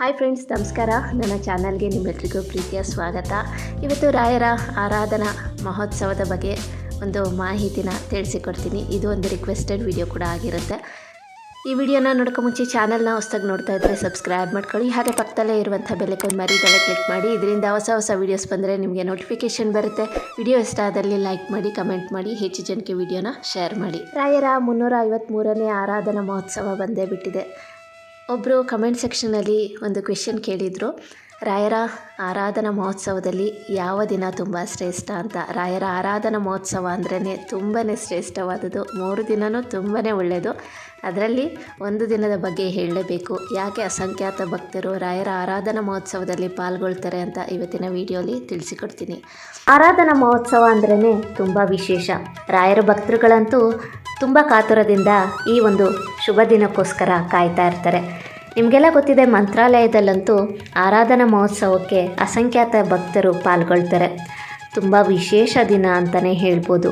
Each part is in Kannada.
ಹಾಯ್ ಫ್ರೆಂಡ್ಸ್, ನಮಸ್ಕಾರ. ನನ್ನ ಚಾನಲ್ಗೆ ನಿಮ್ಮೆಲ್ರಿಗೂ ಪ್ರೀತಿಯ ಸ್ವಾಗತ. ಇವತ್ತು ರಾಯರ ಆರಾಧನಾ ಮಹೋತ್ಸವದ ಬಗ್ಗೆ ಒಂದು ಮಾಹಿತಿನ ತಿಳಿಸಿಕೊಡ್ತೀನಿ. ಇದು ಒಂದು ರಿಕ್ವೆಸ್ಟೆಡ್ ವಿಡಿಯೋ ಕೂಡ ಆಗಿರುತ್ತೆ. ಈ ವಿಡಿಯೋನ ನೋಡ್ಕೊ ಮುಂಚೆ ಚಾನಲ್ನ ಹೊಸ್ದಾಗಿ ನೋಡ್ತಾ ಇದ್ದರೆ ಸಬ್ಸ್ಕ್ರೈಬ್ ಮಾಡ್ಕೊಳ್ಳಿ. ಹಾಗೆ ಪಕ್ಕದಲ್ಲೇ ಇರುವಂಥ ಬೆಲೆಕೊಂದು ಮರಿದಲ್ಲೇ ಕ್ಲಿಕ್ ಮಾಡಿ. ಇದರಿಂದ ಹೊಸ ಹೊಸ ವೀಡಿಯೋಸ್ ಬಂದರೆ ನಿಮಗೆ ನೋಟಿಫಿಕೇಷನ್ ಬರುತ್ತೆ. ವಿಡಿಯೋ ಇಷ್ಟ ಆದಲ್ಲಿ ಲೈಕ್ ಮಾಡಿ ಕಮೆಂಟ್ ಮಾಡಿ, ಹೆಚ್ಚು ಜನಕ್ಕೆ ವಿಡಿಯೋನ ಶೇರ್ ಮಾಡಿ. ರಾಯರ ಮುನ್ನೂರ ಐವತ್ತ್ಮೂರನೇ ಆರಾಧನಾ ಮಹೋತ್ಸವ ಬಂದೇ ಬಿಟ್ಟಿದೆ. ಒಬ್ಬರು ಕಮೆಂಟ್ ಸೆಕ್ಷನಲ್ಲಿ ಒಂದು ಕ್ವೆಶನ್ ಕೇಳಿದರು. ರಾಯರ ಆರಾಧನಾ ಮಹೋತ್ಸವದಲ್ಲಿ ಯಾವ ದಿನ ತುಂಬ ಶ್ರೇಷ್ಠ ಅಂತ. ರಾಯರ ಆರಾಧನಾ ಮಹೋತ್ಸವ ಅಂದ್ರೇ ತುಂಬಾ ಶ್ರೇಷ್ಠವಾದದ್ದು. ಮೂರು ದಿನವೂ ತುಂಬಾ ಒಳ್ಳೆಯದು ಅದರಲ್ಲಿ ಒಂದು ದಿನದ ಬಗ್ಗೆ ಹೇಳಲೇಬೇಕು ಯಾಕೆ ಅಸಂಖ್ಯಾತ ಭಕ್ತರು ರಾಯರ ಆರಾಧನಾ ಮಹೋತ್ಸವದಲ್ಲಿ ಪಾಲ್ಗೊಳ್ತಾರೆ ಅಂತ ಇವತ್ತಿನ ವಿಡಿಯೋಲಿ ತಿಳಿಸಿಕೊಡ್ತೀನಿ. ಆರಾಧನಾ ಮಹೋತ್ಸವ ಅಂದ್ರೇ ತುಂಬ ವಿಶೇಷ. ರಾಯರ ಭಕ್ತರುಗಳಂತೂ ತುಂಬ ಕಾತುರದಿಂದ ಈ ಒಂದು ಶುಭ ದಿನಕ್ಕೋಸ್ಕರ ಕಾಯ್ತಾ ಇರ್ತಾರೆ. ನಿಮಗೆಲ್ಲ ಗೊತ್ತಿದೆ ಮಂತ್ರಾಲಯದಲ್ಲಂತೂ ಆರಾಧನಾ ಮಹೋತ್ಸವಕ್ಕೆ ಅಸಂಖ್ಯಾತ ಭಕ್ತರು ಪಾಲ್ಗೊಳ್ತಾರೆ. ತುಂಬ ವಿಶೇಷ ದಿನ ಅಂತಲೇ ಹೇಳ್ಬೋದು.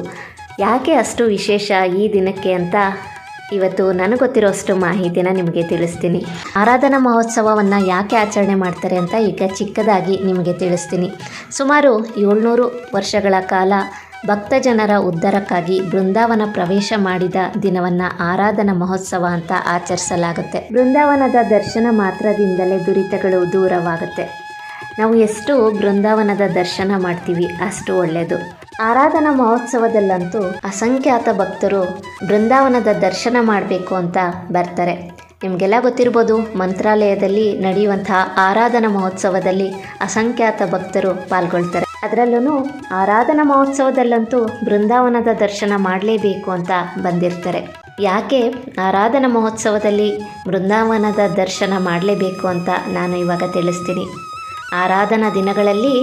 ಯಾಕೆ ಅಷ್ಟು ವಿಶೇಷ ಈ ದಿನಕ್ಕೆ ಅಂತ ಇವತ್ತು ನನಗೆ ಗೊತ್ತಿರೋಷ್ಟು ಮಾಹಿತಿನ ನಿಮಗೆ ತಿಳಿಸ್ತೀನಿ. ಆರಾಧನಾ ಮಹೋತ್ಸವವನ್ನು ಯಾಕೆ ಆಚರಣೆ ಮಾಡ್ತಾರೆ ಅಂತ ಈಗ ಚಿಕ್ಕದಾಗಿ ನಿಮಗೆ ತಿಳಿಸ್ತೀನಿ. ಸುಮಾರು ಏಳ್ನೂರು ವರ್ಷಗಳ ಕಾಲ ಭಕ್ತ ಜನರ ಉದ್ಧಾರಕ್ಕಾಗಿ ಬೃಂದಾವನ ಪ್ರವೇಶ ಮಾಡಿದ ದಿನವನ್ನು ಆರಾಧನಾ ಮಹೋತ್ಸವ ಅಂತ ಆಚರಿಸಲಾಗುತ್ತೆ. ಬೃಂದಾವನದ ದರ್ಶನ ಮಾತ್ರದಿಂದಲೇ ದುರಿತಗಳು ದೂರವಾಗುತ್ತೆ. ನಾವು ಎಷ್ಟು ಬೃಂದಾವನದ ದರ್ಶನ ಮಾಡ್ತೀವಿ ಅಷ್ಟು ಒಳ್ಳೆಯದು ಆರಾಧನಾ ಮಹೋತ್ಸವದಲ್ಲಂತೂ ಅಸಂಖ್ಯಾತ ಭಕ್ತರು ಬೃಂದಾವನದ ದರ್ಶನ ಮಾಡಬೇಕು ಅಂತ ಬರ್ತಾರೆ. ನಿಮಗೆಲ್ಲ ಗೊತ್ತಿರ್ಬೋದು, ಮಂತ್ರಾಲಯದಲ್ಲಿ ನಡೆಯುವಂತಹ ಆರಾಧನಾ ಮಹೋತ್ಸವದಲ್ಲಿ ಅಸಂಖ್ಯಾತ ಭಕ್ತರು ಪಾಲ್ಗೊಳ್ತಾರೆ. ಅದರಲ್ಲೂ ಆರಾಧನಾ ಮಹೋತ್ಸವದಲ್ಲಂತೂ ಬೃಂದಾವನದ ದರ್ಶನ ಮಾಡಲೇಬೇಕು ಅಂತ ಬಂದಿರ್ತಾರೆ. ಯಾಕೆ ಆರಾಧನಾ ಮಹೋತ್ಸವದಲ್ಲಿ ಬೃಂದಾವನದ ದರ್ಶನ ಮಾಡಲೇಬೇಕು ಅಂತ ನಾನು ಇವಾಗ ತಿಳಿಸ್ತೀನಿ. ಆರಾಧನಾ ದಿನಗಳಲ್ಲಿ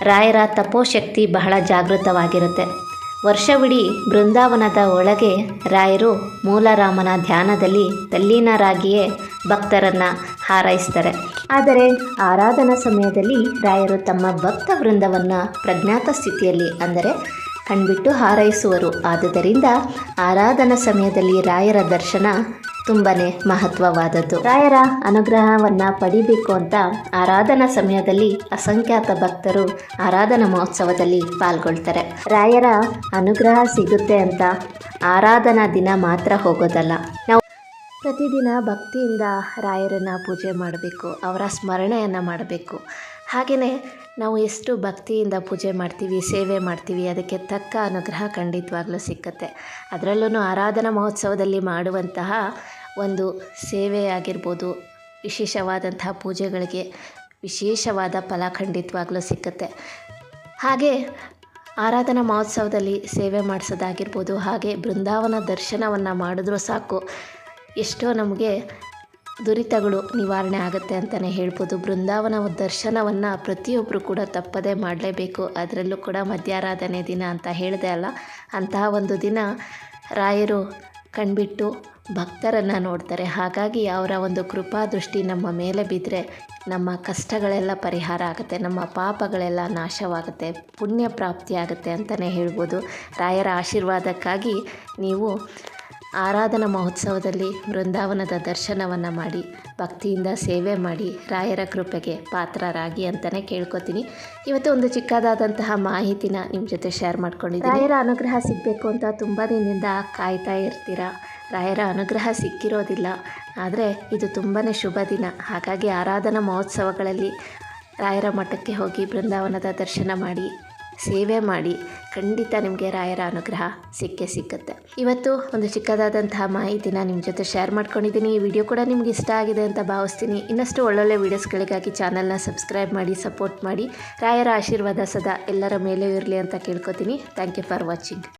ರಾಯರ ತಪೋಶಕ್ತಿ ಬಹಳ ಜಾಗೃತವಾಗಿರುತ್ತೆ. ವರ್ಷವಿಡೀ ಬೃಂದಾವನದ ಒಳಗೆ ರಾಯರು ಮೂಲರಾಮನ ಧ್ಯಾನದಲ್ಲಿ ತಲ್ಲೀನರಾಗಿಯೇ ಭಕ್ತರನ್ನು ಹಾರೈಸ್ತಾರೆ. ಆದರೆ ಆರಾಧನಾ ಸಮಯದಲ್ಲಿ ರಾಯರು ತಮ್ಮ ಭಕ್ತ ವೃಂದವನ್ನು ಪ್ರಜ್ಞಾತ ಸ್ಥಿತಿಯಲ್ಲಿ ಅಂದರೆ ಕಣ್ಬಿಟ್ಟು ಹಾರೈಸುವರು. ಆದುದರಿಂದ ಆರಾಧನಾ ಸಮಯದಲ್ಲಿ ರಾಯರ ದರ್ಶನ ತುಂಬಾ ಮಹತ್ವವಾದದ್ದು. ರಾಯರ ಅನುಗ್ರಹವನ್ನ ಪಡಿಬೇಕು ಅಂತ ಆರಾಧನಾ ಸಮಯದಲ್ಲಿ ಅಸಂಖ್ಯಾತ ಭಕ್ತರು ಆರಾಧನಾ ಮಹೋತ್ಸವದಲ್ಲಿ ಪಾಲ್ಗೊಳ್ತಾರೆ. ರಾಯರ ಅನುಗ್ರಹ ಸಿಗುತ್ತೆ ಅಂತ ಆರಾಧನಾ ದಿನ ಮಾತ್ರ ಹೋಗೋದಲ್ಲ. ನಾವು ಪ್ರತಿದಿನ ಭಕ್ತಿಯಿಂದ ರಾಯರನ್ನು ಪೂಜೆ ಮಾಡಬೇಕು, ಅವರ ಸ್ಮರಣೆಯನ್ನು ಮಾಡಬೇಕು. ಹಾಗೆಯೇ ನಾವು ಎಷ್ಟು ಭಕ್ತಿಯಿಂದ ಪೂಜೆ ಮಾಡ್ತೀವಿ, ಸೇವೆ ಮಾಡ್ತೀವಿ, ಅದಕ್ಕೆ ತಕ್ಕ ಅನುಗ್ರಹ ಖಂಡಿತವಾಗ್ಲೂ ಸಿಕ್ಕತ್ತೆ. ಅದರಲ್ಲೂ ಆರಾಧನಾ ಮಹೋತ್ಸವದಲ್ಲಿ ಮಾಡುವಂತಹ ಒಂದು ಸೇವೆ ಆಗಿರ್ಬೋದು, ವಿಶೇಷವಾದಂತಹ ಪೂಜೆಗಳಿಗೆ ವಿಶೇಷವಾದ ಫಲ ಖಂಡಿತವಾಗ್ಲೂ ಸಿಕ್ಕತ್ತೆ. ಹಾಗೆ ಆರಾಧನಾ ಮಹೋತ್ಸವದಲ್ಲಿ ಸೇವೆ ಮಾಡಿಸೋದಾಗಿರ್ಬೋದು, ಹಾಗೆ ಬೃಂದಾವನ ದರ್ಶನವನ್ನು ಮಾಡಿದ್ರೂ ಸಾಕು. ಎಷ್ಟೋ ನಮಗೆ ದುರಿತಗಳು ನಿವಾರಣೆ ಆಗುತ್ತೆ ಅಂತಲೇ ಹೇಳ್ಬೋದು. ಬೃಂದಾವನ ದರ್ಶನವನ್ನು ಪ್ರತಿಯೊಬ್ಬರು ಕೂಡ ತಪ್ಪದೇ ಮಾಡಲೇಬೇಕು. ಅದರಲ್ಲೂ ಕೂಡ ಮಧ್ಯಾರಾಧನೆ ದಿನ ಅಂತ ಹೇಳಿದೆ ಅಲ್ಲ. ಅಂತಹ ಒಂದು ದಿನ ರಾಯರು ಕಣ್ಬಿಟ್ಟು ಭಕ್ತರನ್ನು ನೋಡ್ತಾರೆ. ಹಾಗಾಗಿ ಅವರ ಒಂದು ಕೃಪಾ ದೃಷ್ಟಿ ನಮ್ಮ ಮೇಲೆ ಬಿದ್ದರೆ ನಮ್ಮ ಕಷ್ಟಗಳೆಲ್ಲ ಪರಿಹಾರ ಆಗುತ್ತೆ, ನಮ್ಮ ಪಾಪಗಳೆಲ್ಲ ನಾಶವಾಗುತ್ತೆ, ಪುಣ್ಯ ಪ್ರಾಪ್ತಿಯಾಗುತ್ತೆ ಅಂತಲೇ ಹೇಳ್ಬೋದು. ರಾಯರ ಆಶೀರ್ವಾದಕ್ಕಾಗಿ ನೀವು ಆರಾಧನಾ ಮಹೋತ್ಸವದಲ್ಲಿ ಬೃಂದಾವನದ ದರ್ಶನವನ್ನು ಮಾಡಿ, ಭಕ್ತಿಯಿಂದ ಸೇವೆ ಮಾಡಿ, ರಾಯರ ಕೃಪೆಗೆ ಪಾತ್ರರಾಗಿ ಅಂತಲೇ ಕೇಳ್ಕೊತೀನಿ. ಇವತ್ತು ಒಂದು ಚಿಕ್ಕದಾದಂತಹ ಮಾಹಿತಿನ ನಿಮ್ಮ ಜೊತೆ ಶೇರ್ ಮಾಡ್ಕೊಂಡಿದ್ದೀನಿ. ರಾಯರ ಅನುಗ್ರಹ ಸಿಗಬೇಕು ಅಂತ ತುಂಬ ದಿನದಿಂದ ಕಾಯ್ತಾ ಇರ್ತೀರ? ರಾಯರ ಅನುಗ್ರಹ ಸಿಕ್ಕಿರೋದಿಲ್ಲ. ಆದರೆ ಇದು ತುಂಬಾ ಶುಭ ದಿನ. ಹಾಗಾಗಿ ಆರಾಧನಾ ಮಹೋತ್ಸವಗಳಲ್ಲಿ ರಾಯರ ಮಠಕ್ಕೆ ಹೋಗಿ ಬೃಂದಾವನದ ದರ್ಶನ ಮಾಡಿ ಸೇವೆ ಮಾಡಿ ಖಂಡಿತ ನಿಮಗೆ ರಾಯರ ಅನುಗ್ರಹ ಸಿಕ್ಕೇ ಸಿಕ್ಕುತ್ತೆ. ಇವತ್ತು ಒಂದು ಚಿಕ್ಕದಾದಂತಹ ಮಾಹಿತಿನ ನಿಮ್ಮ ಜೊತೆ ಶೇರ್ ಮಾಡ್ಕೊಂಡಿದ್ದೀನಿ. ಈ ವಿಡಿಯೋ ಕೂಡ ನಿಮ್ಗೆ ಇಷ್ಟ ಆಗಿದೆ ಅಂತ ಭಾವಿಸ್ತೀನಿ. ಇನ್ನಷ್ಟು ಒಳ್ಳೊಳ್ಳೆ ವೀಡಿಯೋಸ್ಗಳಿಗಾಗಿ ಚಾನಲ್ನ ಸಬ್ಸ್ಕ್ರೈಬ್ ಮಾಡಿ ಸಪೋರ್ಟ್ ಮಾಡಿ, ರಾಯರ ಆಶೀರ್ವಾದ ಸದಾ ಎಲ್ಲರ ಮೇಲೆ ಇರಲಿ ಅಂತ ಕೇಳ್ಕೊತೀನಿ. Thank you for watching